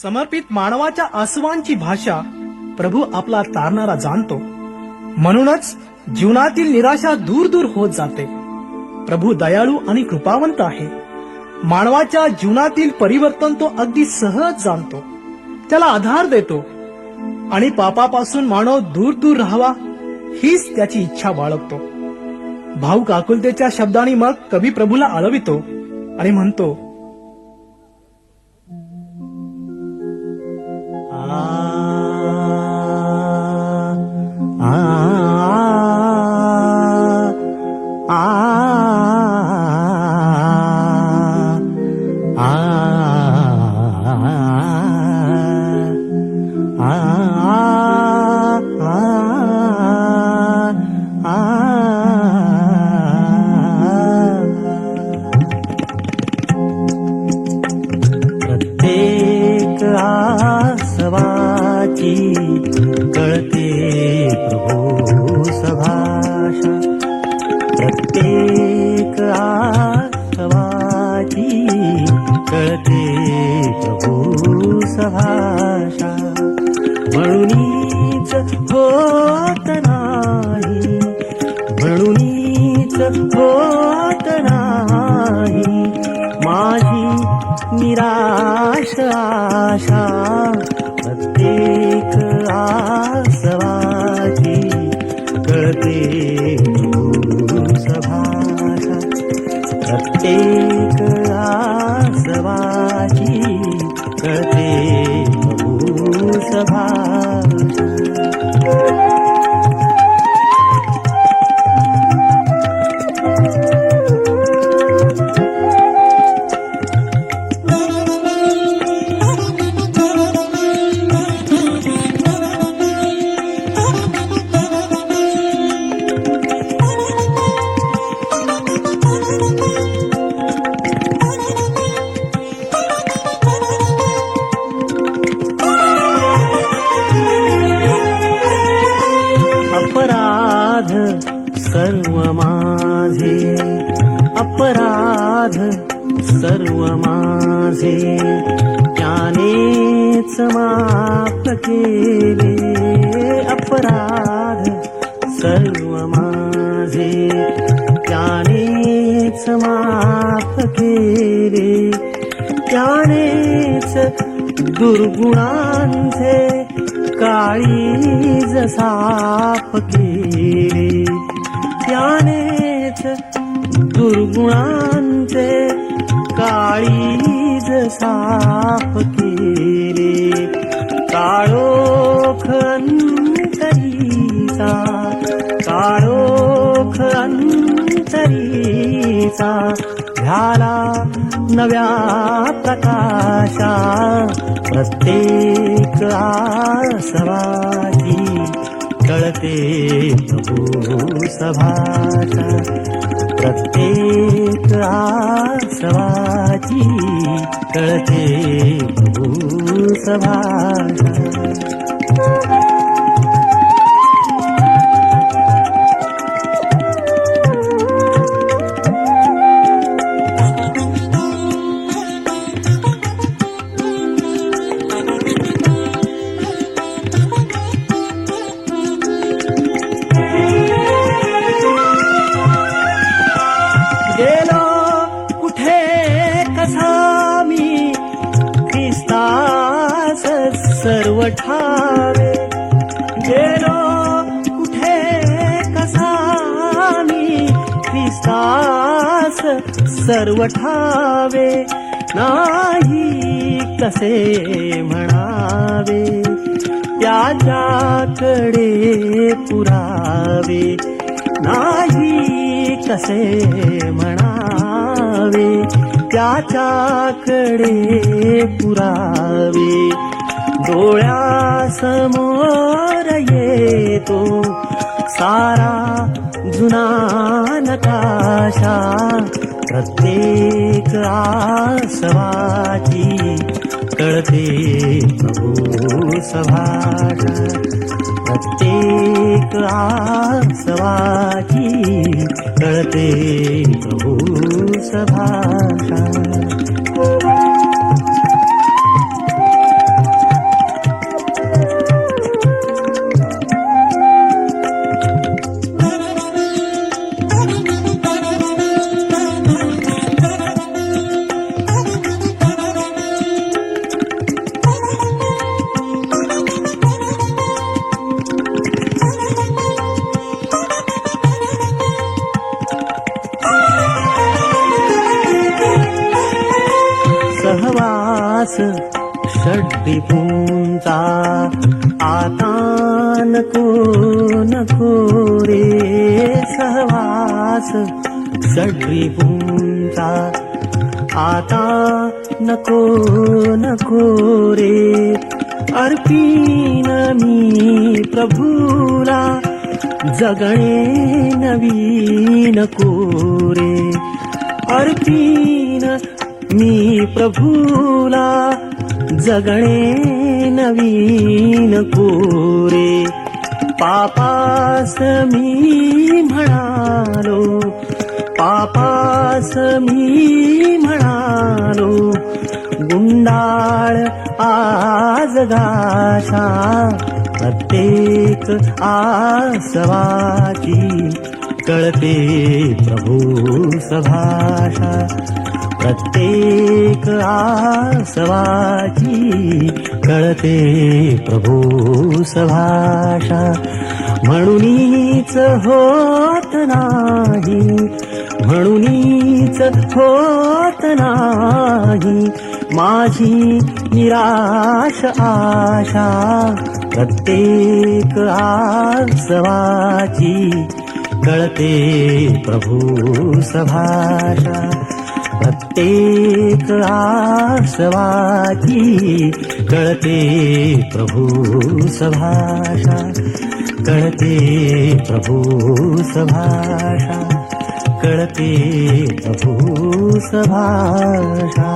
समर्पित मानवाच्या आसवांची भाषा प्रभू आपला तारणारा जाणतो. म्हणूनच जीवनातील निराशा दूर दूर होत जाते. प्रभू दयाळू आणि कृपावंत आहे. मानवाच्या जीवनातील परिवर्तन तो अगदी सहज जाणतो. त्याला आधार देतो. आणि पापापासून मानव दूर दूर राहावा हीच त्याची इच्छा बाळगतो. भाऊ काकुलतेच्या शब्दांनी मग कवी प्रभूला आळवितो आणि म्हणतो प्रत्येक आसवाची कळते प्रभू सभाषा म्हणूनच होत नाही म्हणूनच होत नाही माझी निराश आशा. प्रत्येक आसवाची कळते सभाषा माझ सर्व माझे. त्यानेच माफ केले. अपराध सर्व माझे. त्यानेच माफ केले. त्यानेच दुर्गुणांचे काळीज जसाप केले. त्यानेच तुझे काळीज साफ केले. काळोख अंतरीचा काळोख अंतरीचा झाला नव्या प्रकाशा प्रत्येक आसवाची. कळते प्रभू सभाषा प्रत्येक आसवाची कळते प्रभू सभाषा ख्रिस्तास सर्व ठावे नाही कसे म्हणावे. त्याच्याकडे पुरावे नाही कसे म्हणावे. त्याच्याकडे पुरावे डोळ्यासमोर येतो सारा जुना नकाशा प्रत्येक आसवाची कळते प्रभू सभाषा प्रत्येक आसवाची कळते सभाषा षड्रिपूंचा आता नको नको रे सहवास. षड्विभूंचा आता नको नको रे अर्पीन मी प्रभूला जगणे नवीन कोरे अर्पीन मी प्रभूला जगणे नवीन कोरे पापास मी म्हणालो पापास मी म्हणालो गुंडाळ आज गाशा प्रत्येक आसवाची कळते प्रभू सभाषा. प्रत्येक आसवाची कळते प्रभू सभाषा. म्हणूनच होत नाही म्हणूनच होत नाही माझी निराश आशा. प्रत्येक आसवाची कळते प्रभू सभाषा. प्रत्येक आसवाची कळते प्रभू सभाषा कळते प्रभू सभाषा कळते प्रभू सभाषा.